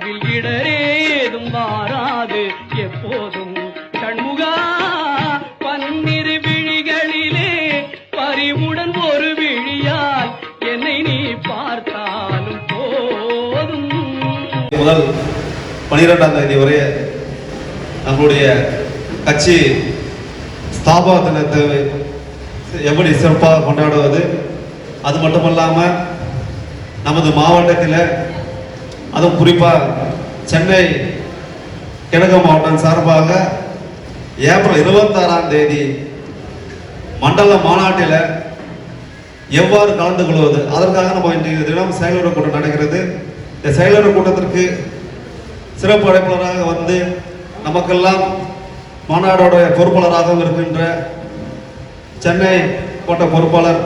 வாழ்வில் இடரேதும் மாறாது. எப்போதும் கண்முகா பன்னிரு விழிகளிலே பறிவுடன் ஒரு விழியால் என்னை நீ பார்த்தாலும் போதும். முதல் பனிரெண்டாம் தேதி வரைய நம்மளுடைய கட்சி ஸ்தாபக தினத்தை எப்படி சிறப்பாக கொண்டாடுவது? அது மட்டுமல்லாமல் நமது மாவட்டத்தில் அதுவும் குறிப்பாக சென்னை கிழக்கு மாவட்டம் சார்பாக ஏப்ரல் இருபத்தாறாம் தேதி மண்டல மாநாட்டில் எவ்வாறு கலந்து கொள்வது? அதற்காக நம்ம இன்றைய தினம் செயலர் கூட்டம் நடக்கிறது. இந்த செயலர் கூட்டத்திற்கு சிறப்பு அழைப்பாளராக வந்து நமக்கெல்லாம் மாநாடோட பொறுப்பாளராகவும் இருக்கின்ற சென்னை கோட்ட பொறுப்பாளர்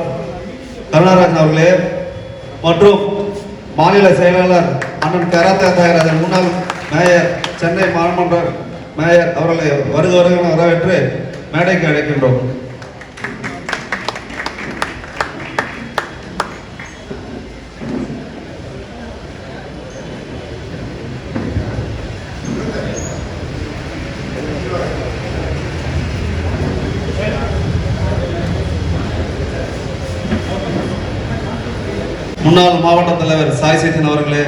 கருணாராஜன் அவர்களே மற்றும் மாநில செயலாளர் அண்ணன் கராத்தா அதன் முன்னாள் மேயர் சென்னை மாநகர மேயர் அவர்களை வருக வருக வரவேற்று மேடைக்கு அழைக்கின்றோம். முன்னாள் மாவட்ட தலைவர் சாய் சேத்தன் அவர்களே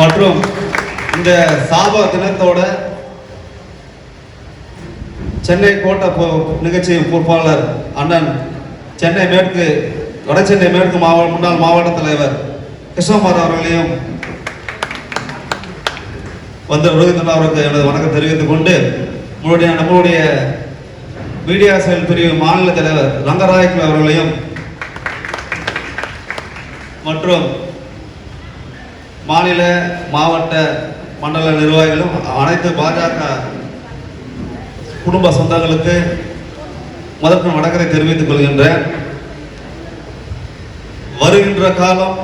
மற்றும் இந்த சாப தினத்தோட சென்னை கோட்டை பொ- நிகழ்ச்சி பொறுப்பாளர் அண்ணன் சென்னை மேற்கு வட சென்னை மேற்கு மாவட்ட முன்னாள் மாவட்ட தலைவர் கிருஷ்ணகுமார் அவர்களையும் வந்த விருதுநர் அவருக்கு எனது வணக்கம் தெரிவித்துக் கொண்டு நம்மளுடைய நம்மளுடைய மீடியா செயல் பிரிவு மாநில தலைவர் ரங்கராயக்கு அவர்களையும் மற்றும் மாநில மாவட்ட மண்டல நிர்வாகிகளும் அனைத்து பாஜக குடும்ப சொந்தங்களுக்கு முதற்கு வணக்கத்தை தெரிவித்துக் கொள்கின்றேன். வருகின்ற காலம்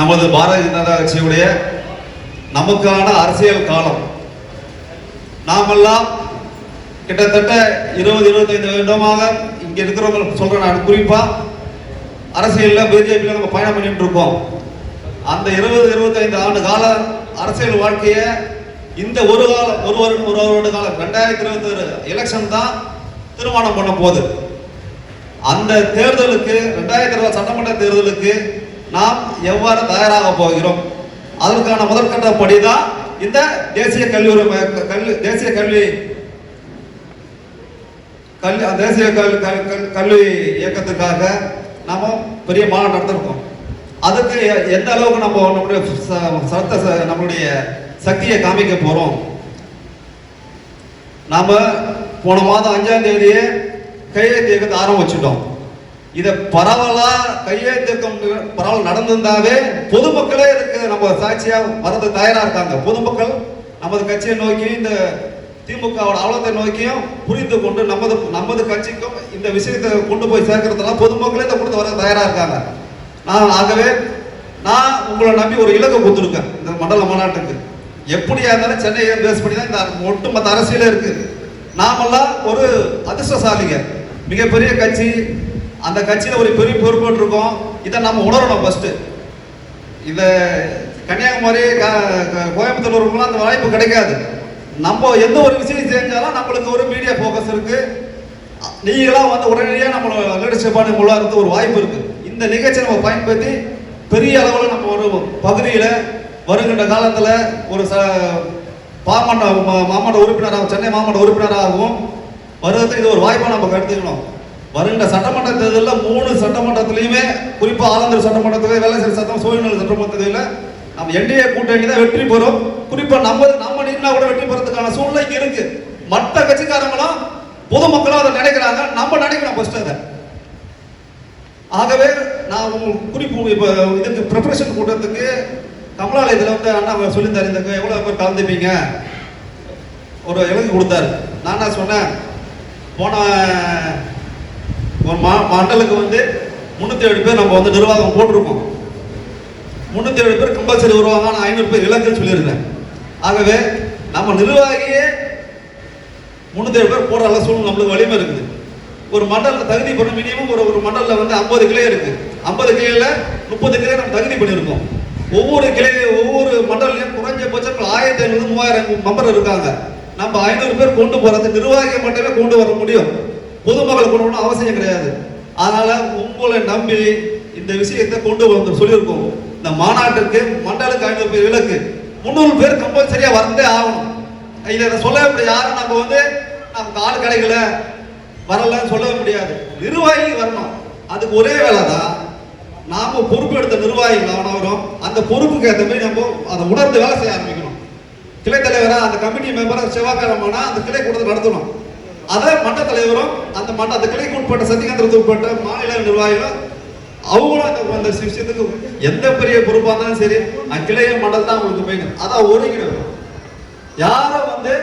நமது பாரதிய ஜனதா கட்சியுடைய நமக்கான அரசியல் காலம். நாமெல்லாம் கிட்டத்தட்ட இருபது இருபத்தைந்து வருடமாக இங்கே இருக்கிறவங்க சொல்றேன். நான் குறிப்பா அரசியலில் பிஜேபியில் நம்ம பயணம் பண்ணிட்டு இருக்கோம். அந்த இருபது இருபத்தைந்து ஆண்டு கால அரசியல் வாழ்க்கைய இந்த ஒரு கால ஒரு வருடம் ஒரு வருட காலம் ரெண்டாயிரத்தி இருபத்தி ஒரு எலெக்ஷன் தான் திருமணம் பண்ண போகுது. அந்த தேர்தலுக்கு ரெண்டாயிரத்தி இருபது சட்டமன்ற தேர்தலுக்கு நாம் எவ்வாறு தயாராக போகிறோம்? அதற்கான முதற்கட்ட படிதான் இந்த தேசிய கல்வி கல்வி தேசிய கல்வி கல்வி தேசிய கல்வி கல்வி- கல்வி இயக்கத்துக்காக நாம பெரிய மாநாடு நடத்திருக்கோம். அதுக்கு எ- எந்த அளவுக்கு நம்ம நம்மளுடைய ச- சத்த ச- நம்மளுடைய சக்தியை காமிக்க போறோம்? நாம போன மாதம் அஞ்சாம் தேதியே கையெழுத்து இயக்கத்தை ஆரம்பிச்சிட்டோம் இதை பரவலா கையெழுத்து இயக்கம் பரவல் நடந்திருந்தாவே பொதுமக்களே இதுக்கு நம்ம சாட்சியா வரது தயாரா இருக்காங்க. பொதுமக்கள் நமது கட்சியை நோக்கி இந்த திமுகவோட அவலத்தை நோக்கியும் புரிந்து கொண்டு நமது நமது கட்சிக்கும் இந்த விஷயத்தை கொண்டு போய் சேர்க்கறதுலாம் பொதுமக்களே இதை கொடுத்து வர தயாரா இருக்காங்க. நான் ஆகவே நான் உங்களை நம்பி ஒரு இலக்கை கொடுத்துருக்கேன் இந்த மண்டல மாநாட்டுக்கு. எப்படியா இருந்தாலும் சென்னையை பேஸ் பண்ணி தான் இந்த ஒட்டுமொத்த அரசியலே இருக்கு. நாமெல்லாம் ஒரு அதிர்ஷ்டசாலிங்க. மிகப்பெரிய கட்சி. அந்த கட்சியில் ஒரு பெரிய பொறுப்பேற்று இருக்கோம். இதை நம்ம உணரணும் ஃபர்ஸ்ட் இந்த கன்னியாகுமரி க- க- கோயம்புத்தூர்லாம் அந்த வாய்ப்பு கிடைக்காது. நம்ம எந்த ஒரு விஷயம் செஞ்சாலும் நம்மளுக்கு ஒரு மீடியா ஃபோக்கஸ் இருக்கு. நீங்களாம் வந்து உடனடியாக நம்ம லீடர்ஷிப்பான உள்ளார்றது ஒரு வாய்ப்பு இருக்கு. இந்த நிகழ்ச்சியை நம்ம பயன்படுத்தி பெரிய அளவில் நம்ம ஒரு பகுதியில் வருகின்ற காலத்தில் ஒரு ச பாமண்ட மாமண்ட உறுப்பினராகவும் சென்னை மாமண்ட உறுப்பினராகவும் வருவதற்கு இது ஒரு வாய்ப்பாக நம்ம கருத்துக்கணும் வருகின்ற சட்டமன்ற தேர்தலில் மூணு சட்டமன்றத்திலையுமே குறிப்பாக ஆலந்தூர் சட்டமன்றத்தில் வேலைசேரி சட்டம் சூழ்நிலை சட்டமன்றத்தில் நம்ம என்டிஏ கூட்டணி தான் வெற்றி பெறும். குறிப்பாக நம்ம நம்ம நின்னா கூட வெற்றி பெறதுக்கான சூழ்நிலை இருக்குது இருக்கு. மற்ற கட்சிக்காரங்களும் பொதுமக்களும் அதை நினைக்கிறாங்க. நம்ம நினைக்கணும் ஃபர்ஸ்ட் அதை. ஆகவே நான் உங்களுக்கு குறிப்பு இப்போ இதுக்கு ப்ரிப்பரேஷன் கூட்டத்துக்கு கமலாலயத்தில் வந்து அண்ணா சொல்லியிருந்தார் இந்த எவ்வளோ பேர் கலந்துப்பீங்க? ஒரு இலக்கு கொடுத்தாரு. நான் என்ன சொன்னேன்? போன ஒரு மா மண்டலுக்கு வந்து முந்நூற்றி ஏழு பேர் நம்ம வந்து நிர்வாகம் போட்டிருக்கோம். முந்நூற்றி ஏழு பேர் கம்பல்சரி வருவாங்க நான் ஐநூறு பேர் இலக்குன்னு சொல்லியிருந்தேன். ஆகவே நம்ம நிர்வாகியே முந்நூற்றி ஏழு பேர் போடுற அளவு சூழ்நிலை நம்மளுக்கு வலிமை இருக்குது. ஒரு மண்டல தகுதி பண்ண மினிமம் ஒரு ஒரு மண்டலில் வந்து ஐம்பது கிளை இருக்கு. ஐம்பது கிளையில முப்பது கிளை நம்ம தகுதி பண்ணியிருக்கோம் ஒவ்வொரு கிளை ஒவ்வொரு மண்டலையும் குறைஞ்சபட்சம் ஆயிரத்தி ஐநூறு மூவாயிரம் மெம்பர் இருக்காங்க. நம்ம ஐநூறு பேர் கொண்டு போறது நிர்வாகிகள் மட்டுமே கொண்டு வர முடியும். பொதுமக்களை கொண்டு வரணும் அவசியம் கிடையாது. அதனால உங்களை நம்பி இந்த விஷயத்தை கொண்டு வந்து சொல்லியிருக்கோம். இந்த மாநாட்டிற்கு மண்டலுக்கு ஐநூறு பேர் விலக்கு முந்நூறு பேர் கம்பல்சரியா வந்தே ஆகணும். இதை சொல்ல முடியாது. யாரும் நம்ம வந்து நமக்கு ஆள் கிடைக்கல. வரலன்னு சொல்ல முடியாது. நிர்வாகி வரணும். அதுக்கு ஒரே வேலை தான் நாம பொறுப்பு எடுத்த நிர்வாகிகள் ஆனவரும் அந்த பொறுப்புக்கு ஏற்ற மாதிரி நம்ம அதை உணர்ந்து வேலை செய்ய ஆரம்பிக்கணும். கிளை தலைவராக அந்த கமிட்டி மெம்பராக செவ்வாய்க்கிழமைனா அந்த கிளை கூட்டத்தை நடத்தணும். அதை மட்ட தலைவரும் அந்த மண்ட அந்த கிளைக்கு உட்பட்ட சத்தியகாந்திரத்துக்கு உட்பட்ட மாநில நிர்வாகிகளும் அவங்களும் அந்த அந்த விஷயத்துக்கு எந்த பெரிய பொறுப்பாக இருந்தாலும் சரி அந்த கிளைய மண்டல் தான் அவங்களுக்கு போயிடும் அதான் ஒருங்கிணைவு யாரை வந்து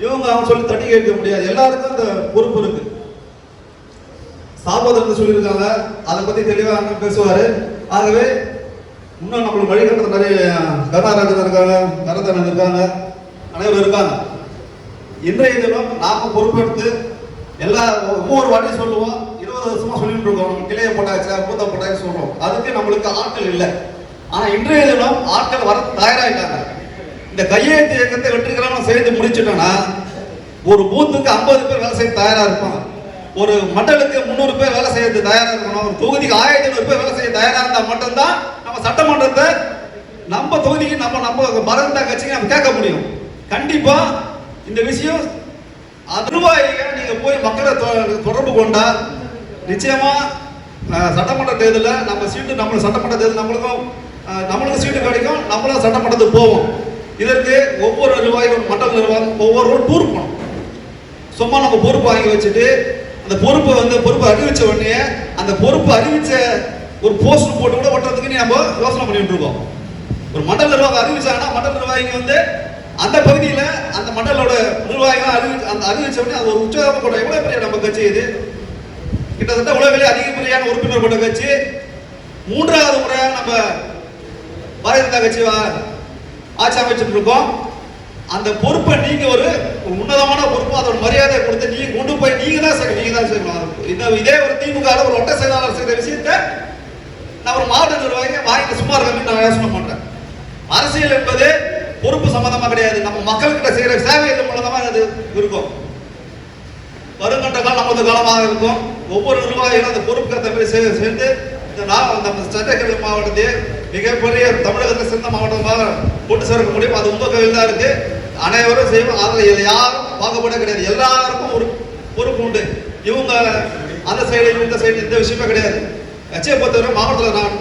இவங்க அவன் சொல்லி தட்டி கேட்க முடியாது. எல்லாருக்கும் அந்த பொறுப்பு இருக்கு. சாபோதரன் சொல்லியிருக்காங்க. அதை பத்தி தெளிவா அண்ணன் பேசுவாரு. ஆகவே இன்னும் நம்மளுக்கு வழிகாட்டு நிறைய கருணாராஜன் இருக்காங்க கரதனன் இருக்காங்க அனைவரும் இருக்காங்க. இன்றைய தினம் நாம பொறுப்பெடுத்து எல்லா ஒவ்வொரு வாட்டியும் சொல்லுவோம். இருபது வருஷமா சொல்லிட்டு இருக்கோம். நம்ம கிளைய போட்டாச்சு பூத்த போட்டாச்சு சொல்றோம். அதுக்கு நம்மளுக்கு ஆட்கள் இல்லை. ஆனா இன்றைய தினம் ஆட்கள் வர தயாராயிட்டாங்க இந்த கையெழுத்து இயக்கத்தை வெற்றிகரமாக செய்து முடிச்சிட்டோம்னா ஒரு பூத்துக்கு ஐம்பது பேர் வேலை செய்ய தயாராக இருப்பான் ஒரு மண்டலுக்கு முந்நூறு பேர் வேலை செய்யறது தயாராக இருக்கணும். ஒரு தொகுதிக்கு ஆயிரத்தி ஐநூறு பேர் வேலை செய்ய தயாராக இருந்தால் மட்டும்தான் நம்ம சட்டமன்றத்தை நம்ம தொகுதிக்கு நம்ம நம்ம மறந்த கட்சிக்கு நம்ம கேட்க முடியும். கண்டிப்பா இந்த விஷயம் அது நிர்வாகிகள் நீங்க போய் மக்களை தொ- தொடர்பு கொண்டா நிச்சயமா சட்டமன்ற தேர்தலில் நம்ம சீட்டு நம்மளுக்கு சட்டமன்ற தேர்தல் நம்மளுக்கும் நம்மளுக்கு நம்மளுக்கும் சீட்டு கிடைக்கும். நம்மளும் சட்டமன்றத்துக்கு போவோம். இதற்கு ஒவ்வொரு நிர்வாகிகளும் மண்டல நிர்வாகம் ஒவ்வொருவரும் டூர் போகணும். சும்மா நம்ம பொறுப்பு வாங்கி வச்சுட்டு அந்த பொறுப்பை வந்து பொறுப்பை அறிவிச்ச உடனே அந்த பொறுப்பு அறிவிச்ச ஒரு போஸ்ட் போட்டு கூட ஒட்டுறதுக்கு நம்ம யோசனை பண்ணிட்டு இருக்கோம். ஒரு மண்டல நிர்வாகம் அறிவிச்சாங்கன்னா மண்டல நிர்வாகிங்க வந்து அந்த பகுதியில் அந்த மண்டலோட நிர்வாகம் அறிவி அந்த அறிவிச்ச உடனே அது ஒரு உற்சாகம் கூட எவ்வளோ பெரிய நம்ம கட்சி இது? கிட்டத்தட்ட உலகிலே அதிகப்படியான உறுப்பினர் கொண்ட கட்சி. மூன்றாவது முறையாக நம்ம பாரதிய ஜனதா கட்சி வா- ஆட்சி அமைச்சிட்டு இருக்கோம் அந்த பொறுப்பை நீங்க ஒரு உன்னதமான பொறுப்பு அதோட மரியாதையை கொடுத்து நீங்க கொண்டு போய் நீங்க தான் செய்யணும் நீங்க தான் செய்யணும் இந்த இதே ஒரு திமுக ஒரு ஒட்ட செயலாளர் செய்த விஷயத்தை நான் ஒரு மாவட்ட நிர்வாகி வாங்கிட்டு சும்மா இருக்க நான் யோசனை பண்றேன். அரசியல் என்பது பொறுப்பு சம்பந்தமா கிடையாது. நம்ம மக்கள்கிட்ட செய்யற சேவை இது மூலமா அது இருக்கும். வருங்கட்ட காலம் நமது காலமாக இருக்கும். ஒவ்வொரு நிர்வாகிகளும் அந்த பொறுப்புக்கு தமிழ் சேர்ந்து இந்த நாள் நம்ம சட்டக்கல்வி மாவட்டத்தை மிகப்பெரிய தமிழகத்தில் சிறந்த மாவட்டமாக கொண்டு சேர்க்க முடியும். அது உங்க கையில் தான் இருக்கு. அனைவரும் செய்வோம் அதில் யாரும் பாகுபாட கிடையாது. எல்லாருக்கும் ஒரு பொறுப்பு உண்டு. இவங்க அந்த சைடு இவங்க இந்த சைடு இந்த விஷயமே கிடையாது. கட்சியை பொறுத்தவரை மாவட்டத்தில் நான்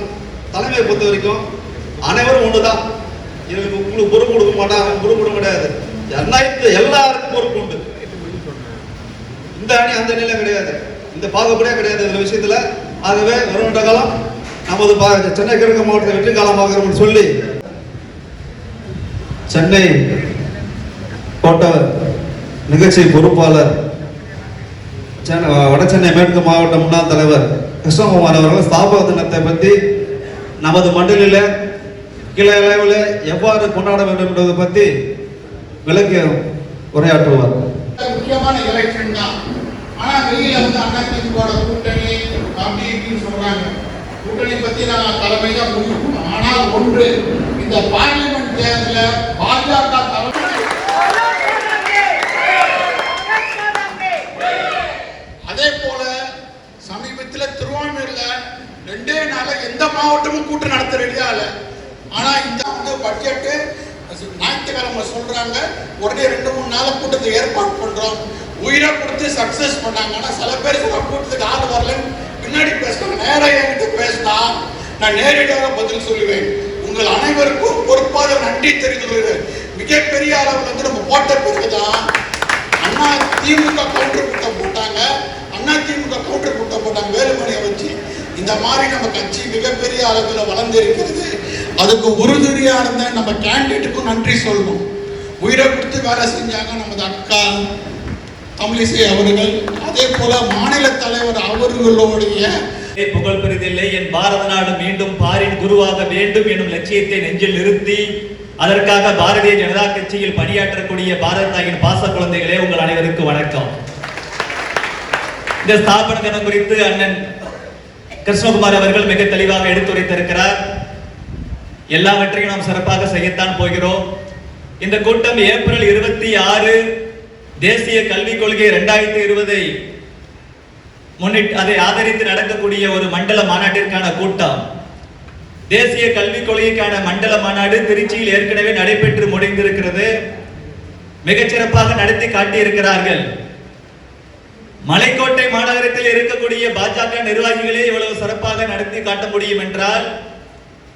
தலைமையை பொறுத்த வரைக்கும் அனைவரும் ஒன்று தான் இவங்களுக்கு உங்களுக்கு பொறுப்பு கொடுக்க மாட்டாங்க. அவங்க பொறுப்பு கொடுக்க கிடையாது. அனைத்து எல்லாருக்கும் பொறுப்பு உண்டு. இந்த அணி அந்த அணியில கிடையாது. இந்த பாகுபடியே கிடையாது இந்த விஷயத்தில். ஆகவே வருகின்ற காலம் நமது சென்னை கிழக்கு மாவட்டத்தில் வெற்றி சொல்லி சென்னை கோட்ட நிகழ்ச்சி பொறுப்பாளர் சென்னை வட சென்னை மேற்கு மாவட்ட முன்னாள் தலைவர் கிருஷ்ணகுமார் அவர்கள் ஸ்தாபக தினத்தை பற்றி நமது மண்டலில் கிளை அளவில் எவ்வாறு கொண்டாட வேண்டும் என்பதை பற்றி விளக்கி உரையாற்றுவார். முக்கியமான எலெக்ஷன் தான். ஆனால் வெளியில் வந்து அதிமுக கூட்டணி அப்படி இப்படின்னு சொல்றாங்க. கூட்டணி பத்தி நான் தலைமை தான் முடிவு பண்ணோம். ஆனால் ஒன்று இந்த பார்லிமெண்ட் தேர்தலில் பாஜக தலைமை அதே போல சமீபத்தில் திருவான்மையூர்ல ரெண்டே நாளில் எந்த மாவட்டமும் கூட்டம் நடத்த ரெடியா இல்ல. ஆனா இந்த வந்து பட்ஜெட்டு ஞாயிற்றுக்கிழமை சொல்றாங்க உடனே ரெண்டு மூணு நாள் கூட்டத்தை ஏற்பாடு பண்றோம். உயிரை கொடுத்து சக்சஸ் பண்ணாங்க. ஆனா சில பேர் சில கூட்டத்துக்கு ஆள் வரலன்னு முன்னாடி பேசணும் நேராக என்கிட்ட பேசினா நான் நேரடியாக பதில் சொல்லுவேன். உங்கள் அனைவருக்கும் பொறுப்பாக நன்றி தெரிந்து கொள்கிறேன். மிகப்பெரிய அளவில் வந்து நம்ம போட்ட பிறகுதான் அண்ணா திமுக கவுண்டர் கூட்டம் போட்டாங்க. அண்ணா திமுக கவுண்டர் கூட்டம் போட்டாங்க வேலுமணியை வச்சு இந்த மாதிரி நம்ம கட்சி மிகப்பெரிய அளவில் வளர்ந்து இருக்கிறது. அதுக்கு உறுதுணையாக இருந்த நம்ம கேண்டிடேட்டுக்கும் நன்றி சொல்லணும். உயிரை கொடுத்து வேலை செஞ்சாங்க நமது அக்கா. தமிழிசை அவர்கள் அதே போல மாநில தலைவர் அவர்களுடைய புகழ் பெரிதில்லை என் பாரத நாடு மீண்டும் பாரின் குருவாக வேண்டும் எனும் லட்சியத்தை நெஞ்சில் நிறுத்தி அதற்காக பாரதிய ஜனதா கட்சியில் பணியாற்றக்கூடிய பாரத தாயின் பாச குழந்தைகளே உங்கள் அனைவருக்கு வணக்கம். இந்த ஸ்தாபன தினம் குறித்து அண்ணன் கிருஷ்ணகுமார் அவர்கள் மிக தெளிவாக எடுத்துரைத்திருக்கிறார். எல்லாவற்றையும் நாம் சிறப்பாக செய்யத்தான் போகிறோம். இந்த கூட்டம் ஏப்ரல் இருபத்தி ஆறு தேசிய கல்விக் கொள்கை இரண்டாயிரத்தி இருபதை முன்னிட்டு அதை ஆதரித்து நடக்கக்கூடிய ஒரு மண்டல மாநாட்டிற்கான கூட்டம். தேசிய கல்விக் கொள்கைக்கான மண்டல மாநாடு திருச்சியில் ஏற்கனவே நடைபெற்று முடிந்திருக்கிறது. மிகச்சிறப்பாக நடத்தி காட்டியிருக்கிறார்கள். மலைக்கோட்டை மாநகரத்தில் இருக்கக்கூடிய பாஜக நிர்வாகிகளே இவ்வளவு சிறப்பாக நடத்தி காட்ட முடியும் என்றால்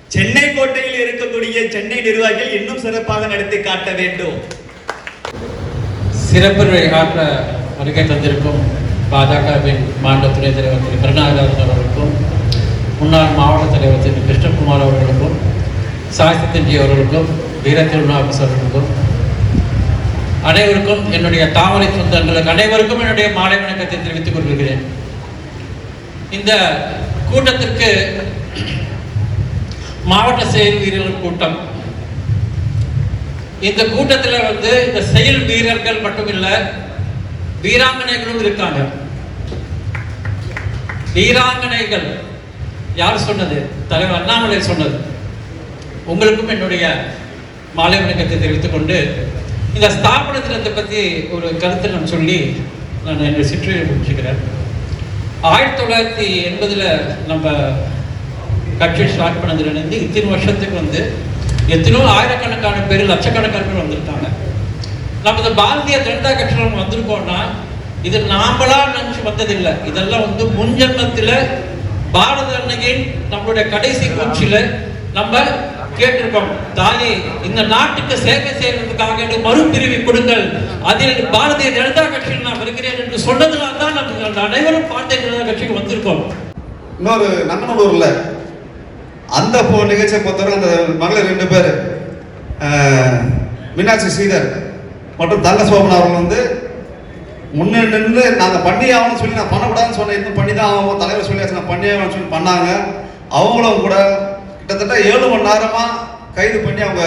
சென்னை கோட்டையில் இருக்கக்கூடிய சென்னை நிர்வாகிகள் இன்னும் சிறப்பாக நடத்தி காட்ட வேண்டும். சிறப்பு ஆற்ற வருகை தந்திருக்கும் பாஜகவின் மாநில துணைத் தலைவர் திரு கருணாகரன் அவர்களுக்கும் முன்னாள் மாவட்ட தலைவர் திரு கிருஷ்ணகுமார் அவர்களுக்கும் சாஸ்திரத்தின்ஜி அவர்களுக்கும் வீர திருநாபஸ் அவர்களுக்கும் அனைவருக்கும் என்னுடைய தாமரை சொந்தங்களுக்கு அனைவருக்கும் என்னுடைய மாலை வணக்கத்தை தெரிவித்துக் கொள்கிறேன். இந்த கூட்டத்திற்கு மாவட்ட செயல் வீரர்கள் கூட்டம் இந்த கூட்டத்தில் வந்து இந்த செயல் வீரர்கள் மட்டுமில்ல வீராங்கனைகளும் இருக்காங்க. வீராங்கனைகள் யார் சொன்னது? தலைவர் அண்ணாமலை சொன்னது. உங்களுக்கும் என்னுடைய மாலை வணக்கத்தை தெரிவித்துக் கொண்டு இந்த ஸ்தாபன தினத்தை பற்றி ஒரு கருத்தை நான் சொல்லி நான் என்னுடைய சிற்றுரையை முடிச்சுக்கிறேன். ஆயிரத்தி தொள்ளாயிரத்தி எண்பதுல நம்ம கட்சி ஸ்டார்ட் பண்ணதுலேருந்து இத்தனை வருஷத்துக்கு வந்து எத்தனையோ ஆயிரக்கணக்கான பேர் லட்சக்கணக்கான பேர் வந்திருக்காங்க. நம்ம இந்த பாரதிய ஜனதா கட்சியில் நம்ம வந்திருக்கோம்னா இது நாமளா நினைச்சு வந்ததில்லை. இதெல்லாம் வந்து முன்ஜன்மத்தில் பாரத அன்னையின் நம்மளுடைய கடைசி மூச்சில நம்ம கேட்டிருக்கோம். தாயே இந்த நாட்டுக்கு சேவை செய்வதற்காக எனக்கு மறுபிரிவு கொடுங்கள். அதில் பாரதிய ஜனதா கட்சியில் நான் வருகிறேன் என்று சொன்னதுனால தான் நம்ம அனைவரும் பாரதிய ஜனதா கட்சிக்கு வந்திருக்கோம். இன்னொரு நங்கநல்லூர்ல அந்த போ நிகழ்ச்சியை பொறுத்தவரை அந்த மகளிர் ரெண்டு பேர் மீனாட்சி ஸ்ரீதர் மற்றும் தங்க சோபன் அவர்கள் வந்து முன்னே நின்று நாங்கள் பண்ணி ஆகணும்னு சொல்லி நான் பண்ணக்கூடாதுன்னு சொன்னேன். இன்னும் பண்ணி தான் ஆகும் தலைவர் சொல்லியாச்சு நான் பண்ணி ஆகணும்னு சொல்லி பண்ணாங்க. அவங்களும் கூட கிட்டத்தட்ட ஏழு மணி நேரமாக கைது பண்ணி அவங்க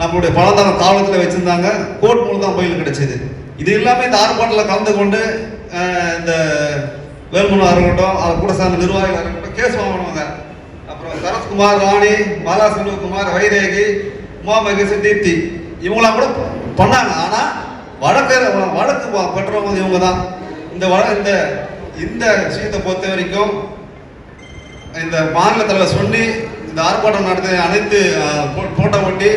நம்மளுடைய பழந்தாரம் காவலத்தில் வச்சுருந்தாங்க. கோர்ட் மூலம் தான் பயில் கிடைச்சிது. இது எல்லாமே இந்த ஆர்ப்பாட்டில் கலந்து கொண்டு இந்த வேல்முனாக இருக்கட்டும் அதை கூட சார்ந்த நிர்வாகிகளாக இருக்கட்டும் கேஸ் வாங்கினவங்க சரத்குமார் ராணி பாலா செல்வகுமார் வைரேகி உமா மகேஷ் தீப்தி. இவங்களாம் கூட பண்ணாங்க. ஆனால் வழக்கு வழக்கு பெற்றவங்க இவங்க தான் இந்த வழ இந்த இந்த விஷயத்தை பொறுத்த வரைக்கும் இந்த மாநில தலைவர் சொல்லி இந்த ஆர்ப்பாட்டம் நடத்திய அனைத்து போட்டோ ஒட்டி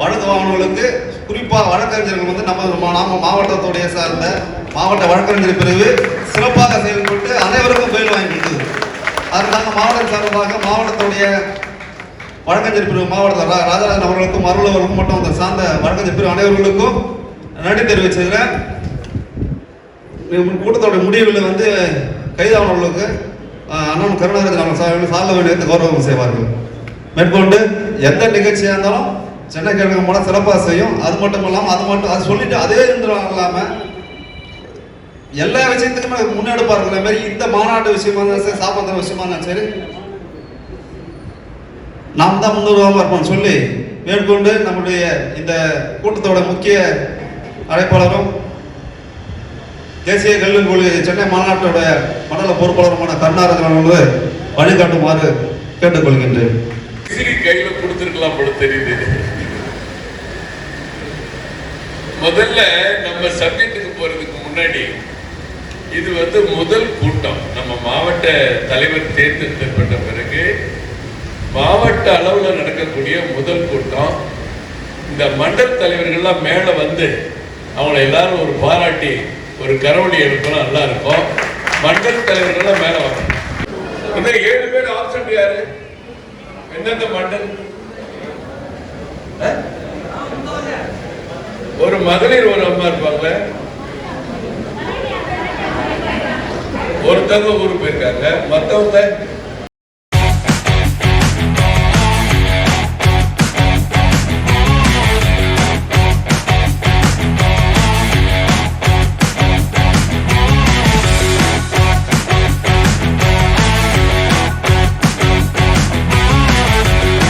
வழக்கு வாங்கினவர்களுக்கு குறிப்பாக வழக்கறிஞர்கள் வந்து நம்ம நாம மாவட்டத்துடைய சார்ந்த மாவட்ட வழக்கறிஞர் பிரிவு சிறப்பாக செயல்பட்டு அனைவருக்கும் பெயில் வாங்கி கொடுத்தது அதற்காக மாவட்ட சார்பாக மாவட்டத்துடைய வழக்கறிஞர் பிரிவு மாவட்ட ராஜராஜன் அவர்களுக்கும் அருள்வர்களுக்கும் மட்டும் அந்த சார்ந்த வழக்கறிஞர் பிரிவு அனைவர்களுக்கும் நன்றி தெரிவிச்சுக்கிறேன். கூட்டத்தோட முடிவில் வந்து கைதானவர்களுக்கு அண்ணன் கருணாகரன் நம்ம சார்பில் சால வேண்டிய கௌரவம் செய்வார்கள். மேற்கொண்டு எந்த நிகழ்ச்சியாக இருந்தாலும் சென்னை கிழங்கு மூலம் சிறப்பாக செய்யும். அது மட்டும் இல்லாமல் அது மட்டும் அது சொல்லிட்டு அதே இருந்துடும் இல்லாமல் எல்லா விஷயத்துக்குமே முன்னெடுப்பா இருக்கிற மாதிரி இந்த மாநாட்டு விஷயமா இருந்தாலும் சரி சாப்பாடு விஷயமா இருந்தாலும் சரி. நாம் தான் முன்னுருவமாக இருப்போம் சொல்லி மேற்கொண்டு நம்முடைய இந்த கூட்டத்தோட முக்கிய அழைப்பாளரும் தேசிய கல்வி கொள்கை சென்னை மாநாட்டோட மண்டல பொறுப்பாளருமான கருணாரஞ்சன் அவர்கள் வழிகாட்டுமாறு கேட்டுக்கொள்கின்றேன். கையில கொடுத்துருக்கலாம் போல தெரியுது. முதல்ல நம்ம சப்ஜெக்ட்டுக்கு போறதுக்கு முன்னாடி இது வந்து முதல் கூட்டம். நம்ம மாவட்ட தலைவர் தேர்ந்தெடுக்கப்பட்ட பிறகு மாவட்ட அளவில் நடக்கக்கூடிய முதல் கூட்டம். இந்த மண்டல் தலைவர்கள்லாம் மேலே வந்து அவங்கள எல்லாரும் ஒரு பாராட்டி ஒரு கரவழி எடுக்கணும் நல்லா இருக்கும். மண்டல் தலைவர்கள்லாம் மேலே வரணும் இந்த ஏழு பேர் ஆப்சண்ட் யாரு? எந்தெந்த மண்டல்? ஒரு மகளிர் ஒரு அம்மா இருப்பாங்க ஒருத்தவங்க ஊருக்கு போயிருக்காங்க மற்றவங்க